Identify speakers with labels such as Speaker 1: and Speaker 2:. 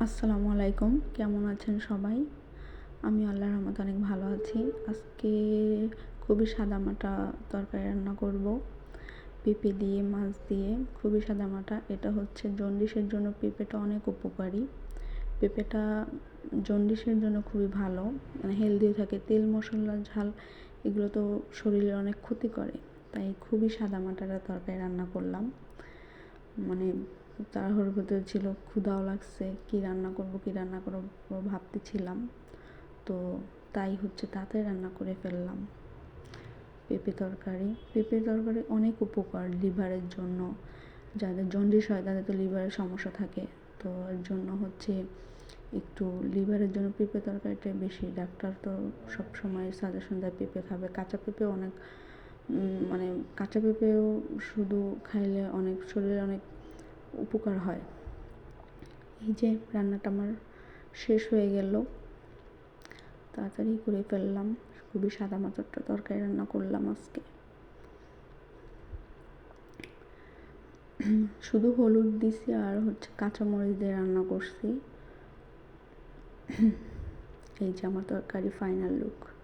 Speaker 1: আসসালামু আলাইকুম। কেমন আছেন সবাই? আমি আল্লাহর রহমত অনেক ভালো আছি। আজকে খুবই সাদামাটা তরকারি রান্না করব। পেঁপে দিয়ে, মাছ দিয়ে, খুবই সাদামাটা। এটা হচ্ছে জন্ডিসের জন্য পেঁপেটা অনেক উপকারী। পেঁপেটা জন্ডিসের জন্য খুবই ভালো। মানে হেলদিও থাকে। তেল, মশলা, ঝাল এগুলো তো শরীরের অনেক ক্ষতি করে। তাই খুবই সাদামাটাটা তরকারি রান্না করলাম। মানে তাড়াহুড়োর ভিতরে ছিল, ক্ষুধাও লাগছে, কি রান্না করব, কি রান্না করব ভাবতেছিলাম। তো তাই হচ্ছে তাড়াতাড়ি রান্না করে ফেললাম। পেঁপে তরকারি পেঁপে তরকারি অনেক উপকার লিভারের জন্য। যাদের জন্ডিস হয় তাদের তো লিভারের সমস্যা থাকে। তো এর জন্য হচ্ছে একটু লিভারের জন্য পেঁপে তরকারিটাই বেশি। ডাক্তার তো সব সময় সাজেশন দেয় পেঁপে খাবে। কাঁচা পেঁপে অনেক মানে কাঁচা পেঁপেও শুধু খাইলে অনেক, শরীরে অনেক উপকার হয়। এই যে রান্নাটা আমার শেষ হয়ে গেল। তাড়াতাড়ি করে ফেললাম। খুবই সাদা মাথারটা তরকারি রান্না করলাম আজকে। শুধু হলুদ দিছি আর হচ্ছে কাঁচামরিচ দিয়ে রান্না করছি। এই যে আমার তরকারি ফাইনাল লুক